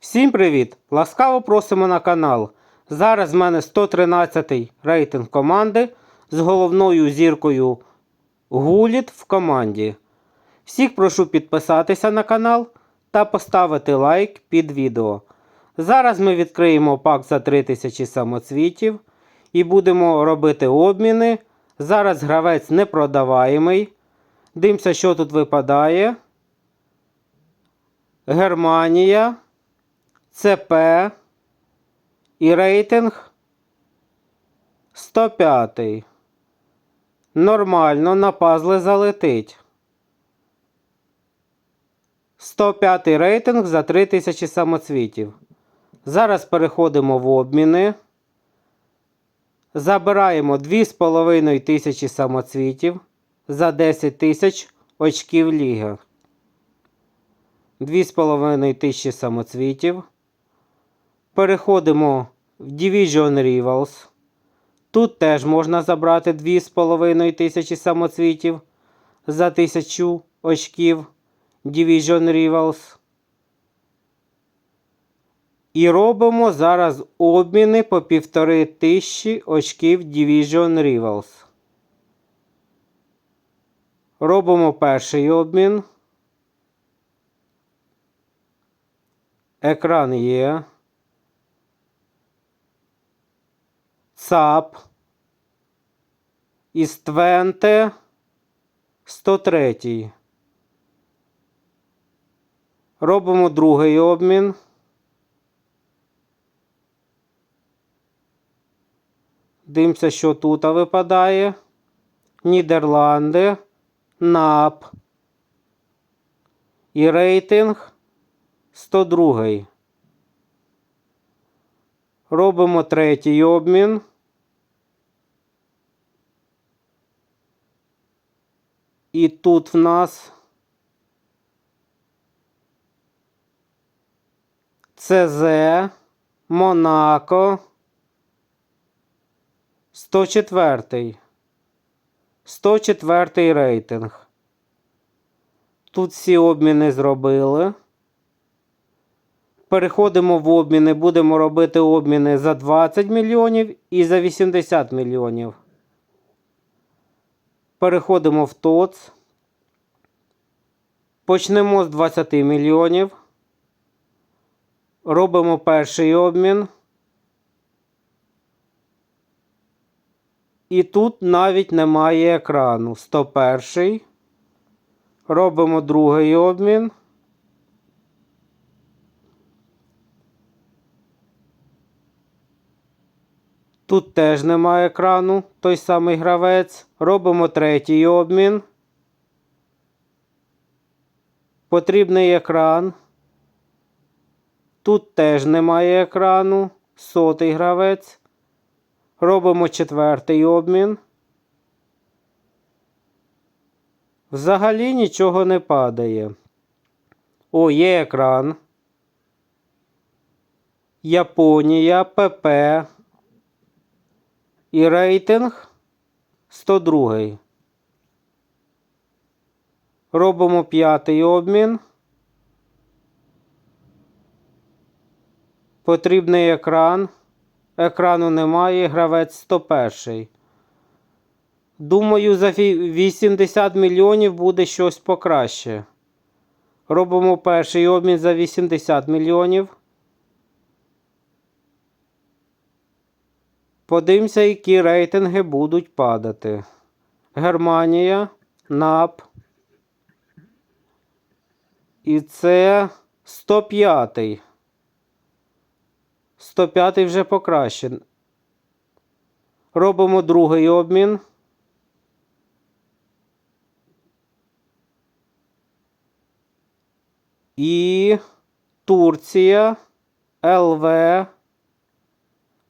Всім привіт! Ласкаво просимо на канал. Зараз в мене 113 рейтинг команди з головною зіркою Гуліт в команді. Всіх прошу підписатися на канал та поставити лайк під відео. Зараз ми відкриємо пак за 3000 самоцвітів і будемо робити обміни. Зараз гравець непродаваємий. Дивимося, що тут випадає. Германія. ЦП і рейтинг 105. Нормально на пазли залетить. 105 рейтинг за 3000 самоцвітів. Зараз переходимо в обміни. Забираємо 2500 самоцвітів за 10 тисяч очків ліги. 2500 самоцвітів. Переходимо в Division Rivals. Тут теж можна забрати 2500 самоцвітів за 1000 очків Division Rivals. І робимо зараз обміни по 1500 очків Division Rivals. Робимо перший обмін. Екран є. ЦАП із Твенте 103. Робимо другий обмін. Дивимося, що тут випадає. Нідерланди, НАП. І рейтинг 102. Робимо третій обмін. І тут в нас ЦЗ, Монако, 104. 104 рейтинг. Тут всі обміни зробили. Переходимо в обміни, будемо робити обміни за 20 мільйонів і за 80 мільйонів. Переходимо в ТОЦ. Почнемо з 20 мільйонів. Робимо перший обмін. І тут навіть немає екрану. 101. Робимо другий обмін. Тут теж немає екрану, той самий гравець. Робимо третій обмін. Потрібний екран. Тут теж немає екрану. Сотий гравець. Робимо четвертий обмін. Взагалі нічого не падає. О, є екран. Японія, ПП. І рейтинг 102. Робимо п'ятий обмін. Потрібний екран. Екрану немає. Гравець 101. Думаю, за 80 мільйонів буде щось покраще. Робимо перший обмін за 80 мільйонів. Подивимося, які рейтинги будуть падати. Германія, НАП. І це 105. 105 вже покраще. Робимо другий обмін. І Турція, ЛВ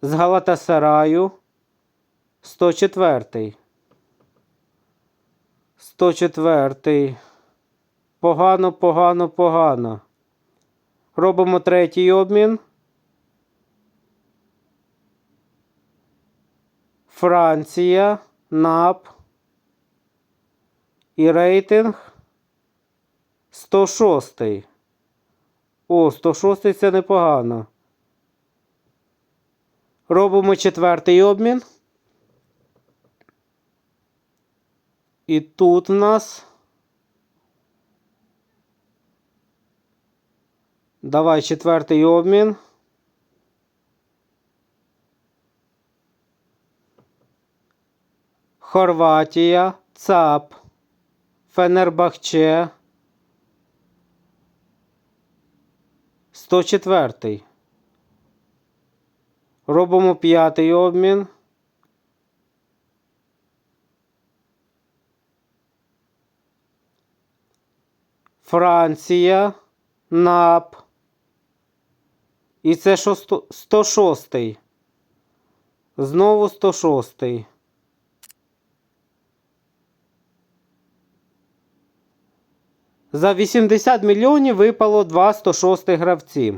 з Галатасараю 104. 104. Погано, погано, погано. Робимо третій обмін. Франція, НАП. І рейтинг 106. О, 106 це непогано. Робимо четвертий обмін. І тут в нас. Давай четвертий обмін. Хорватія, ЦАП, Фенербахче. 104. Робимо п'ятий обмін. Франція, НАП. І це що 100 106. Знову 106. За 80 мільйонів випало 2 106 гравці.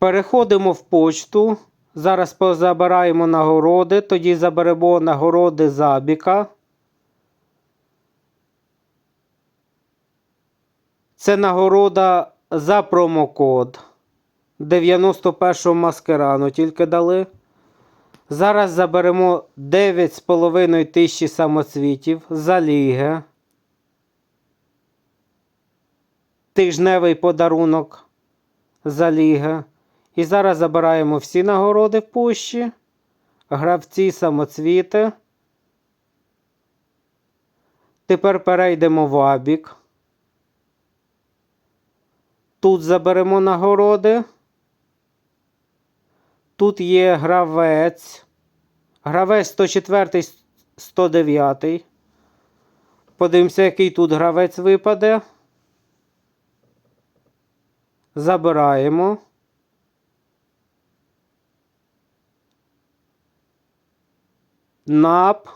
Переходимо в почту. Зараз позабираємо нагороди, тоді заберемо нагороди Забіка. Це нагорода за промокод. 91 маскерану тільки дали. Зараз заберемо 9,5 тисячі самоцвітів за ліги. Тижневий подарунок за ліги. І зараз забираємо всі нагороди в пущі. Гравці самоцвіти. Тепер перейдемо в Абік. Тут заберемо нагороди. Тут є гравець. Гравець 104, 109. Подивимося, який тут гравець випаде. Забираємо. НАП.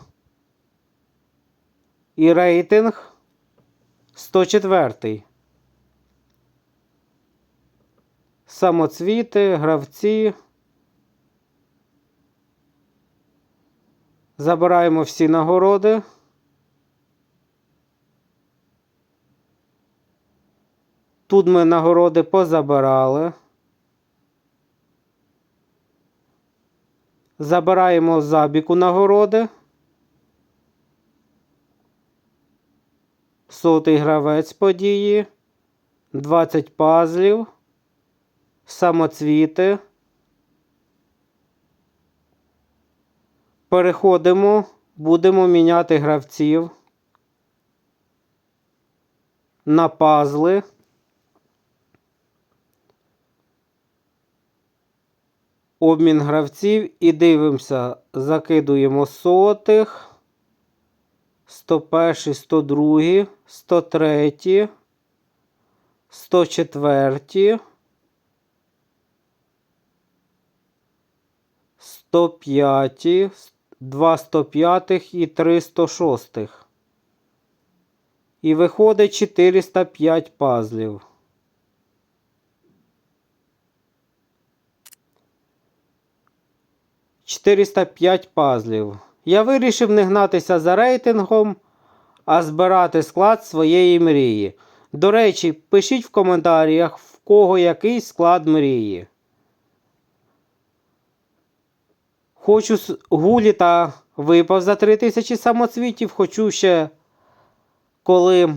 І рейтинг 104. Самоцвіти, гравці. Забираємо всі нагороди. Тут ми нагороди позабирали. Забираємо забіку нагороди. Сотий гравець події. 20 пазлів. Самоцвіти. Переходимо, будемо міняти гравців на пазли. Обмін гравців і дивимося, закидуємо сотих. 101, 102, 103, 104, 105, 2 105 і 3 106. І виходить 405 пазлів. «405 пазлів. Я вирішив не гнатися за рейтингом, а збирати склад своєї мрії. До речі, пишіть в коментарях, в кого який склад мрії. Хочу гуліта випав за 3000 самоцвітів. Хочу ще, коли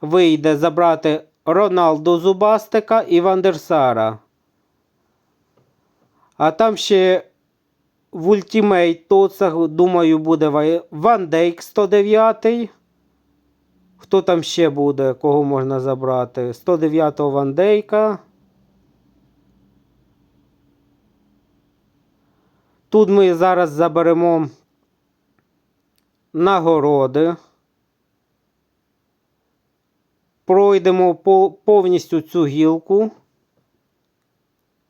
вийде забрати Роналду Зубастика і Вандерсара. А там ще в Ultimate тоцах, думаю, буде Вай- Ван Дейк 109. Хто там ще буде, кого можна забрати? 109 Ван. Тут ми зараз заберемо нагороди. Пройдемо повністю цю гілку.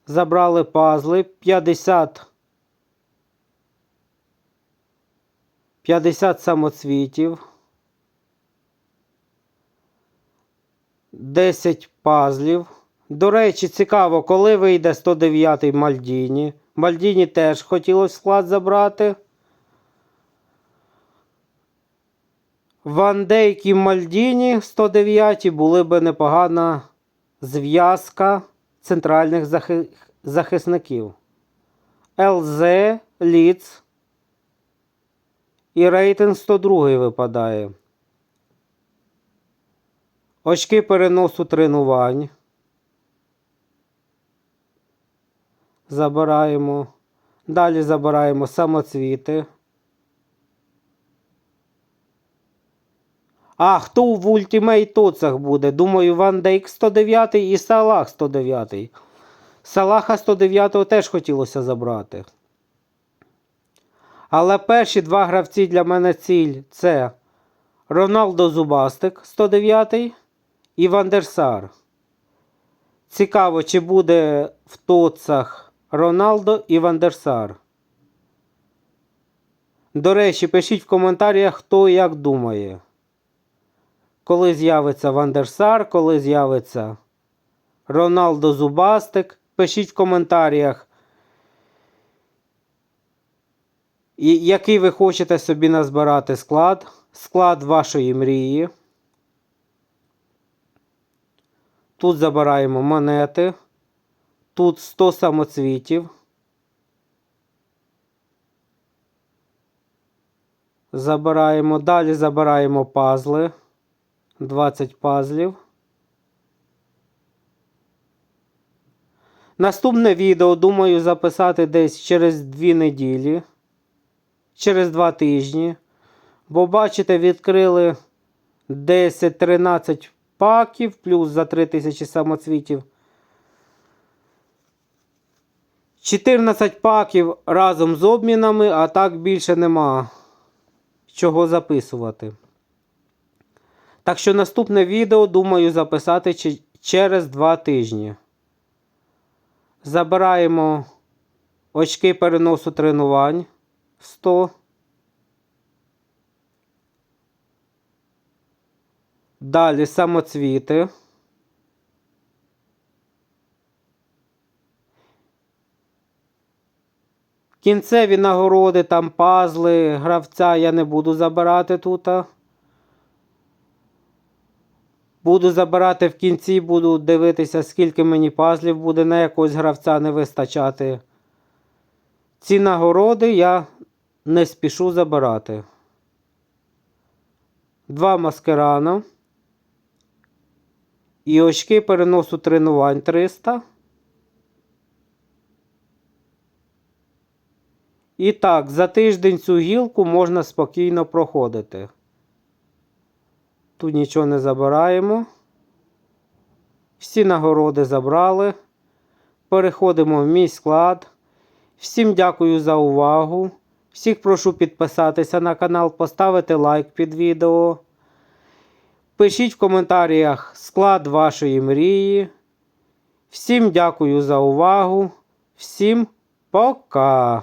Забрали пазли 50. 50 самоцвітів. 10 пазлів. До речі, цікаво, коли вийде 109-й Мальдіні. Мальдіні теж хотілося склад забрати. Ван Дейк і Мальдіні 109 були би непогана зв'язка центральних захи- захисників. ЛЗ, Ліц і рейтинг 102 випадає. Очки переносу тренувань. Забираємо. Далі забираємо самоцвіти. А, хто в ультимейт тоцах буде? Думаю, Ван Дейк 109 і Салах 109. Салаха 109 теж хотілося забрати. Але перші два гравці для мене ціль це Роналдо Зубастик 109 і Вандерсар. Цікаво, чи буде в тоцах Роналдо і Вандерсар. До речі, пишіть в коментарях, хто як думає. Коли з'явиться Вандерсар, коли з'явиться Роналдо Зубастик. Пишіть в коментарях, і- який ви хочете собі назбирати склад. Склад вашої мрії. Тут забираємо монети. Тут 100 самоцвітів. Забираємо. Далі забираємо пазли. 20 пазлів. Наступне відео думаю записати десь через 2 неділі, через 2 тижні. Бо, бачите, відкрили 10-13 паків, плюс за 3000 самоцвітів. 14 паків разом з обмінами, а так більше нема чого записувати. Так що наступне відео думаю записати через 2 тижні. Забираємо очки переносу тренувань 100. Далі самоцвіти. Кінцеві нагороди, там пазли, гравця я не буду забирати тут. Буду забирати в кінці, буду дивитися, скільки мені пазлів буде на якогось гравця не вистачати. Ці нагороди я не спішу забирати. Два маскерана. І очки переносу тренувань 300. І так, за тиждень цю гілку можна спокійно проходити. Тут нічого не забираємо. Всі нагороди забрали. Переходимо в мій склад. Всім дякую за увагу. Всіх прошу підписатися на канал, поставити лайк під відео. Пишіть в коментарях склад вашої мрії. Всім дякую за увагу. Всім пока!